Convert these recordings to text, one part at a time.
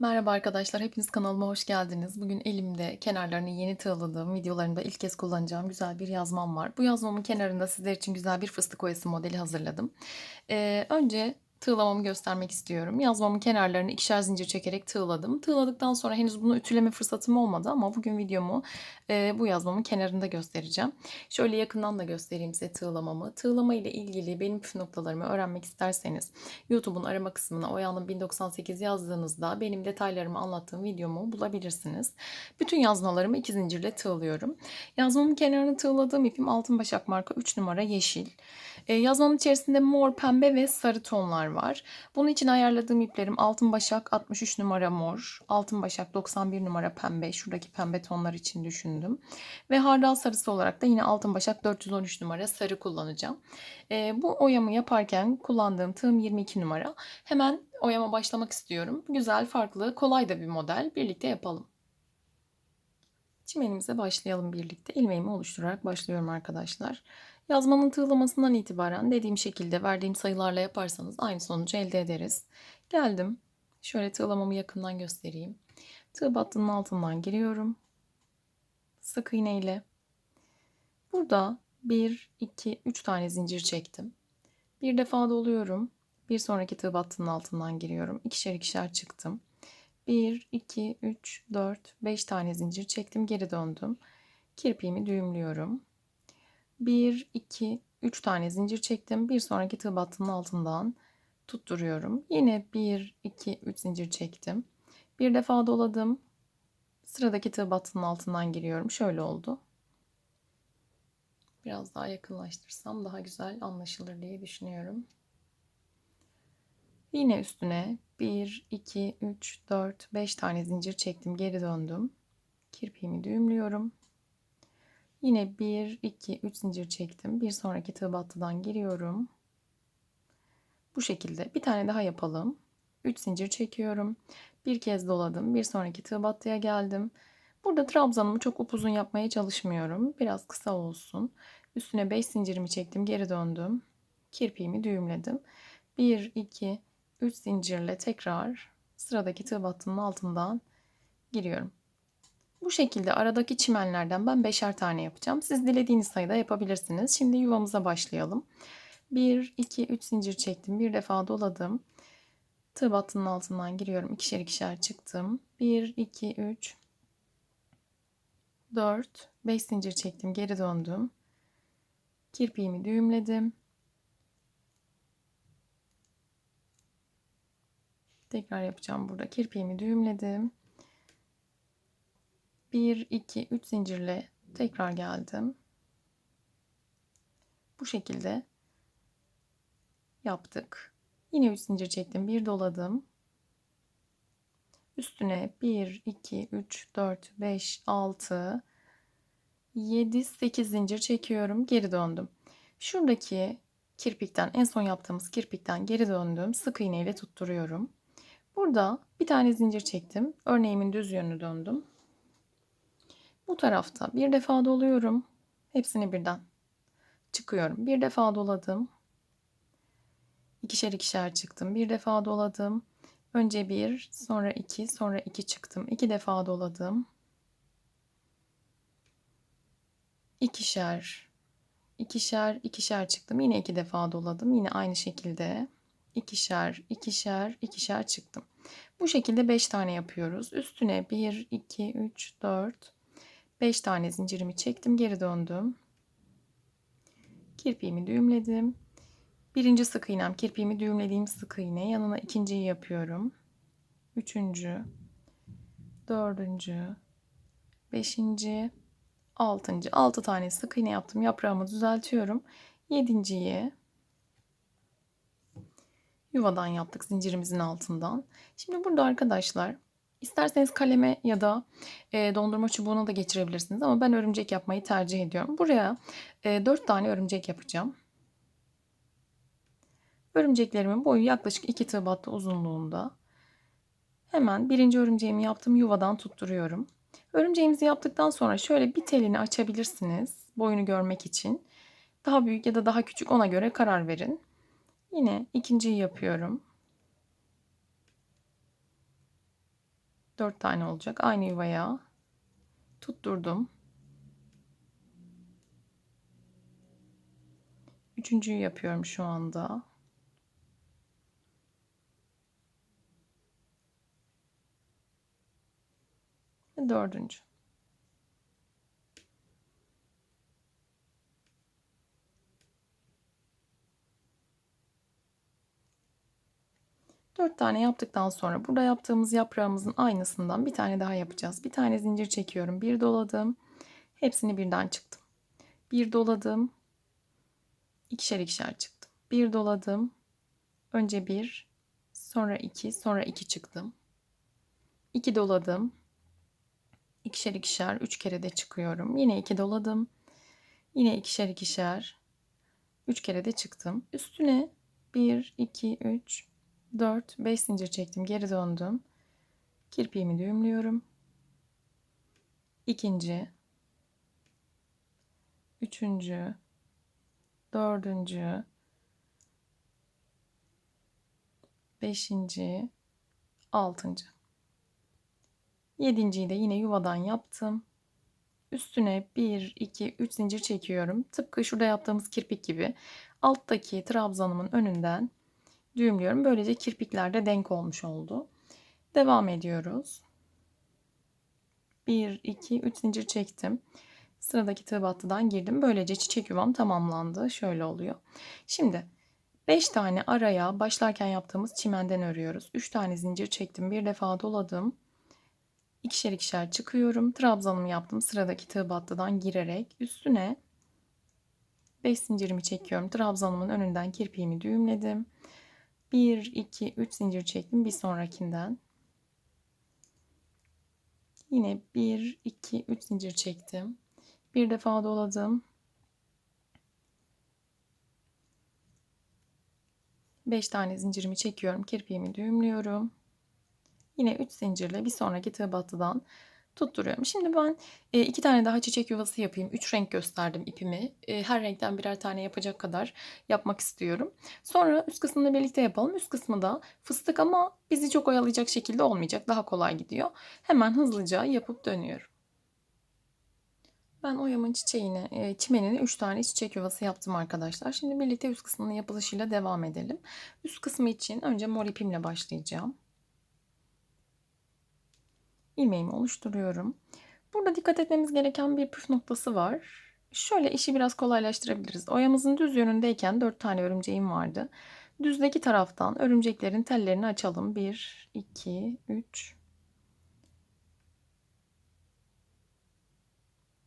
Merhaba arkadaşlar, hepiniz kanalıma hoş geldiniz. Bugün elimde kenarlarını yeni tığladığım, videolarımda ilk kez kullanacağım güzel bir yazmam var. Bu yazmamın kenarında sizler için güzel bir fıstık oyası modeli hazırladım. Ee, önce tığlamamı göstermek istiyorum. Yazmamın kenarlarını ikişer zincir çekerek tığladım. Tığladıktan sonra henüz bunu ütüleme fırsatım olmadı ama bugün videomu e, bu yazmamın kenarında göstereceğim. Şöyle yakından da göstereyim size tığlamamı. Tığlama ile ilgili benim püf noktalarımı öğrenmek isterseniz YouTube'un arama kısmına Oyan'ın 1098 yazdığınızda benim detaylarımı anlattığım videomu bulabilirsiniz. Bütün yazmalarımı iki zincirle tığlıyorum. Yazmamın kenarını tığladığım ipim Altın Başak marka 3 numara yeşil. E, yazmamın içerisinde mor, pembe ve sarı tonlar var. Bunun için ayarladığım iplerim Altın Başak 63 numara mor, Altın Başak 91 numara pembe. Şuradaki pembe tonlar için düşündüm. Ve hardal sarısı olarak da yine Altın Başak 413 numara sarı kullanacağım. E, bu oyamı yaparken kullandığım tığım 22 numara. Hemen oyama başlamak istiyorum. Güzel, farklı, kolay da bir model. Birlikte yapalım. Çimenimize başlayalım birlikte. İlmeğimi oluşturarak başlıyorum arkadaşlar. Yazmanın tığlamasından itibaren dediğim şekilde verdiğim sayılarla yaparsanız aynı sonucu elde ederiz. Geldim. Şöyle tığlamamı yakından göstereyim. Tığ battının altından giriyorum. Sık iğne ile. Burada 1, 2, 3 tane zincir çektim. Bir defa doluyorum. Bir sonraki tığ battının altından giriyorum. İkişer ikişer çıktım. 1, 2, 3, 4, 5 tane zincir çektim. Geri döndüm. Kirpiğimi düğümlüyorum. 1, 2, 3 tane zincir çektim. Bir sonraki tığ battının altından tutturuyorum. Yine 1, 2, 3 zincir çektim. Bir defa doladım. Sıradaki tığ battının altından giriyorum. Şöyle oldu. Biraz daha yakınlaştırsam daha güzel anlaşılır diye düşünüyorum. Yine üstüne 1, 2, 3, 4, 5 tane zincir çektim. Geri döndüm. Kirpiğimi düğümlüyorum. Yine 1, 2, 3 zincir çektim. Bir sonraki tığ battıdan giriyorum. Bu şekilde bir tane daha yapalım. 3 zincir çekiyorum. Bir kez doladım. Bir sonraki tığ battıya geldim. Burada trabzanımı çok upuzun yapmaya çalışmıyorum. Biraz kısa olsun. Üstüne 5 zincirimi çektim. Geri döndüm. Kirpiğimi düğümledim. 1, 2, 3 zincirle tekrar sıradaki tığ battının altından giriyorum. Bu şekilde aradaki çimenlerden ben beşer tane yapacağım. Siz dilediğiniz sayıda yapabilirsiniz. Şimdi yuvamıza başlayalım. 1, 2, 3 zincir çektim. Bir defa doladım. Tığ battının altından giriyorum. İkişer ikişer çıktım. 1, 2, 3, 4, 5 zincir çektim. Geri döndüm. Kirpiğimi düğümledim. Tekrar yapacağım burada. Kirpiğimi düğümledim. 1, 2, 3 zincirle tekrar geldim. Bu şekilde yaptık. Yine 3 zincir çektim. Bir doladım. Üstüne 1, 2, 3, 4, 5, 6, 7, 8 zincir çekiyorum. Geri döndüm. Şuradaki kirpikten en son yaptığımız kirpikten geri döndüm. Sık iğne ile tutturuyorum. Burada bir tane zincir çektim. Örneğimin düz yönünü döndüm. Bu tarafta bir defa doluyorum. Hepsini birden çıkıyorum. Bir defa doladım. İkişer ikişer çıktım. Bir defa doladım. Önce bir, sonra iki, sonra iki çıktım. İki defa doladım. İkişer, ikişer, ikişer çıktım. Yine iki defa doladım. Yine aynı şekilde ikişer, ikişer, ikişer çıktım. Bu şekilde 5 tane yapıyoruz. Üstüne 1, 2, 3, 4, 5 tane zincirimi çektim. Geri döndüm. Kirpiğimi düğümledim. Birinci sık iğnem kirpiğimi düğümlediğim sık iğne. Yanına ikinciyi yapıyorum. Üçüncü, dördüncü, beşinci, altıncı. Altı tane sık iğne yaptım. Yaprağımı düzeltiyorum. Yedinciyi yuvadan yaptık zincirimizin altından. Şimdi burada arkadaşlar isterseniz kaleme ya da e, dondurma çubuğuna da geçirebilirsiniz ama ben örümcek yapmayı tercih ediyorum. Buraya e, 4 tane örümcek yapacağım. Örümceklerimin boyu yaklaşık 2 tığ uzunluğunda. Hemen birinci örümceğimi yaptım yuvadan tutturuyorum. Örümceğimizi yaptıktan sonra şöyle bir telini açabilirsiniz boyunu görmek için. Daha büyük ya da daha küçük ona göre karar verin. Yine ikinciyi yapıyorum. 4 tane olacak. Aynı yuvaya tutturdum. Üçüncüyü yapıyorum şu anda. Ve dördüncü. Dört tane yaptıktan sonra burada yaptığımız yaprağımızın aynısından bir tane daha yapacağız. Bir tane zincir çekiyorum. Bir doladım. Hepsini birden çıktım. Bir doladım. İkişer ikişer çıktım. Bir doladım. Önce bir, sonra iki, sonra iki çıktım. İki doladım. İkişer ikişer, üç kere de çıkıyorum. Yine iki doladım. Yine ikişer ikişer, üç kere de çıktım. Üstüne bir, iki, üç, dört, beş zincir çektim. Geri döndüm. Kirpiğimi düğümlüyorum. İkinci, üçüncü, dördüncü, beşinci, altıncı. Yedinciyi de yine yuvadan yaptım. Üstüne 1, 2, 3 zincir çekiyorum. Tıpkı şurada yaptığımız kirpik gibi. Alttaki trabzanımın önünden düğümlüyorum. Böylece kirpikler de denk olmuş oldu. Devam ediyoruz. 1, 2, 3 zincir çektim. Sıradaki tığ battıdan girdim. Böylece çiçek yuvam tamamlandı. Şöyle oluyor. Şimdi 5 tane araya başlarken yaptığımız çimenden örüyoruz. 3 tane zincir çektim. Bir defa doladım. İkişer ikişer çıkıyorum. Trabzanımı yaptım. Sıradaki tığ battıdan girerek üstüne 5 zincirimi çekiyorum. Trabzanımın önünden kirpiğimi düğümledim. 1, 2, 3 zincir çektim. Bir sonrakinden. Yine 1, 2, 3 zincir çektim. Bir defa doladım. 5 tane zincirimi çekiyorum. Kirpiğimi düğümlüyorum. Yine 3 zincirle bir sonraki tığ battıdan tutturuyorum. Şimdi ben e, iki tane daha çiçek yuvası yapayım. Üç renk gösterdim ipimi. E, her renkten birer tane yapacak kadar yapmak istiyorum. Sonra üst kısmını birlikte yapalım. Üst kısmı da fıstık ama bizi çok oyalayacak şekilde olmayacak. Daha kolay gidiyor. Hemen hızlıca yapıp dönüyorum. Ben oyamın çiçeğine, e, çimenine 3 tane çiçek yuvası yaptım arkadaşlar. Şimdi birlikte üst kısmının yapılışıyla devam edelim. Üst kısmı için önce mor ipimle başlayacağım ilmeğimi oluşturuyorum. Burada dikkat etmemiz gereken bir püf noktası var. Şöyle işi biraz kolaylaştırabiliriz. Oyamızın düz yönündeyken 4 tane örümceğim vardı. Düzdeki taraftan örümceklerin tellerini açalım. 1, 2, 3,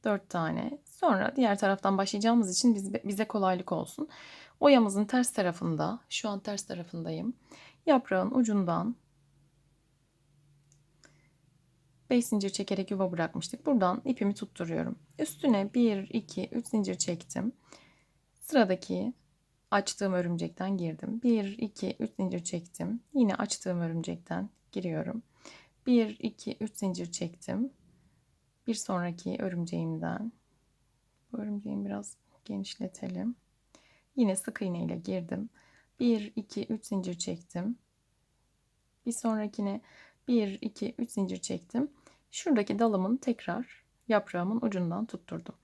4 tane. Sonra diğer taraftan başlayacağımız için bize kolaylık olsun. Oyamızın ters tarafında, şu an ters tarafındayım. Yaprağın ucundan 5 zincir çekerek yuva bırakmıştık. Buradan ipimi tutturuyorum. Üstüne 1, 2, 3 zincir çektim. Sıradaki açtığım örümcekten girdim. 1, 2, 3 zincir çektim. Yine açtığım örümcekten giriyorum. 1, 2, 3 zincir çektim. Bir sonraki örümceğimden. Bu örümceğimi biraz genişletelim. Yine sık iğne ile girdim. 1, 2, 3 zincir çektim. Bir sonrakine 1, 2, 3 zincir çektim. Şuradaki dalımın tekrar yaprağımın ucundan tutturdum.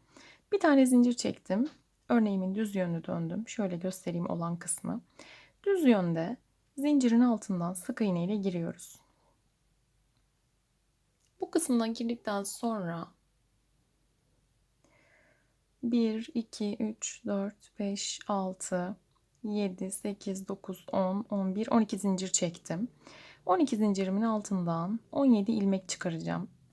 Bir tane zincir çektim. Örneğimin düz yönünü döndüm. Şöyle göstereyim olan kısmı. Düz yönde zincirin altından sık iğne ile giriyoruz. Bu kısımdan girdikten sonra 1, 2, 3, 4, 5, 6, 7, 8, 9, 10, 11, 12 zincir çektim. 12 zincirimin altından 17 ilmek çıkaracağım.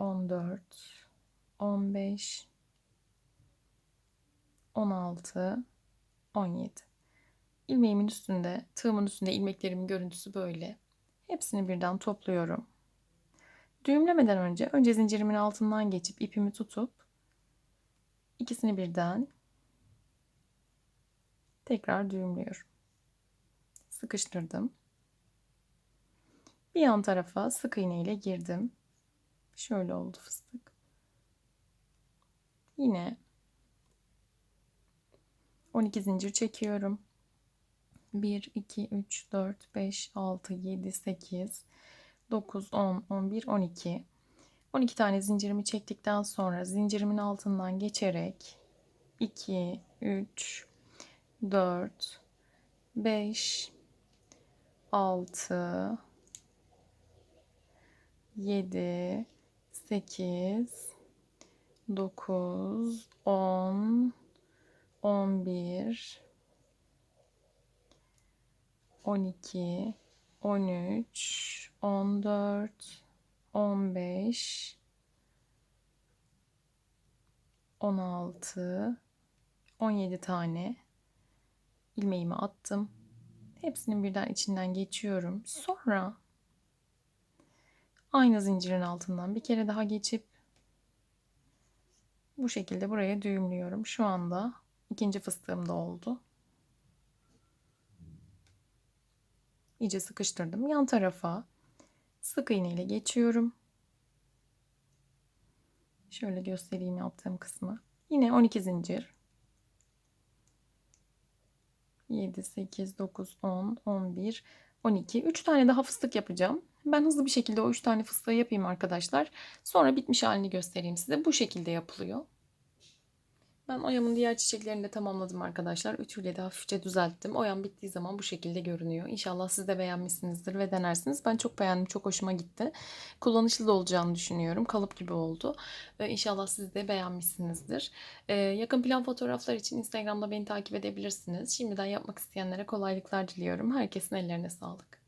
14 15 16 17 ilmeğimin üstünde tığımın üstünde ilmeklerimin görüntüsü böyle hepsini birden topluyorum Düğümlemeden önce önce zincirimin altından geçip ipimi tutup ikisini birden tekrar düğümlüyorum. Sıkıştırdım. Bir yan tarafa sık iğne ile girdim. Şöyle oldu fıstık. Yine 12 zincir çekiyorum. 1, 2, 3, 4, 5, 6, 7, 8, 9, 10, 11, 12. 12 tane zincirimi çektikten sonra zincirimin altından geçerek 2, 3, 4, 5, 6, 7, 8, 9, 10, 11, 12, 13, 14, 15, 16, 17 tane ilmeğimi attım. Hepsinin birden içinden geçiyorum. Sonra aynı zincirin altından bir kere daha geçip bu şekilde buraya düğümlüyorum. Şu anda ikinci fıstığım da oldu. İyice sıkıştırdım. Yan tarafa sık iğne ile geçiyorum. Şöyle göstereyim yaptığım kısmı. Yine 12 zincir. 7, 8, 9, 10, 11, 12. 3 tane daha fıstık yapacağım. Ben hızlı bir şekilde o 3 tane fıstığı yapayım arkadaşlar. Sonra bitmiş halini göstereyim size. Bu şekilde yapılıyor. Ben oyamın diğer çiçeklerini de tamamladım arkadaşlar. Ütüyle de hafifçe düzelttim. Oyam bittiği zaman bu şekilde görünüyor. İnşallah siz de beğenmişsinizdir ve denersiniz. Ben çok beğendim. Çok hoşuma gitti. Kullanışlı da olacağını düşünüyorum. Kalıp gibi oldu. Ee, İnşallah siz de beğenmişsinizdir. Ee, yakın plan fotoğraflar için Instagram'da beni takip edebilirsiniz. Şimdiden yapmak isteyenlere kolaylıklar diliyorum. Herkesin ellerine sağlık.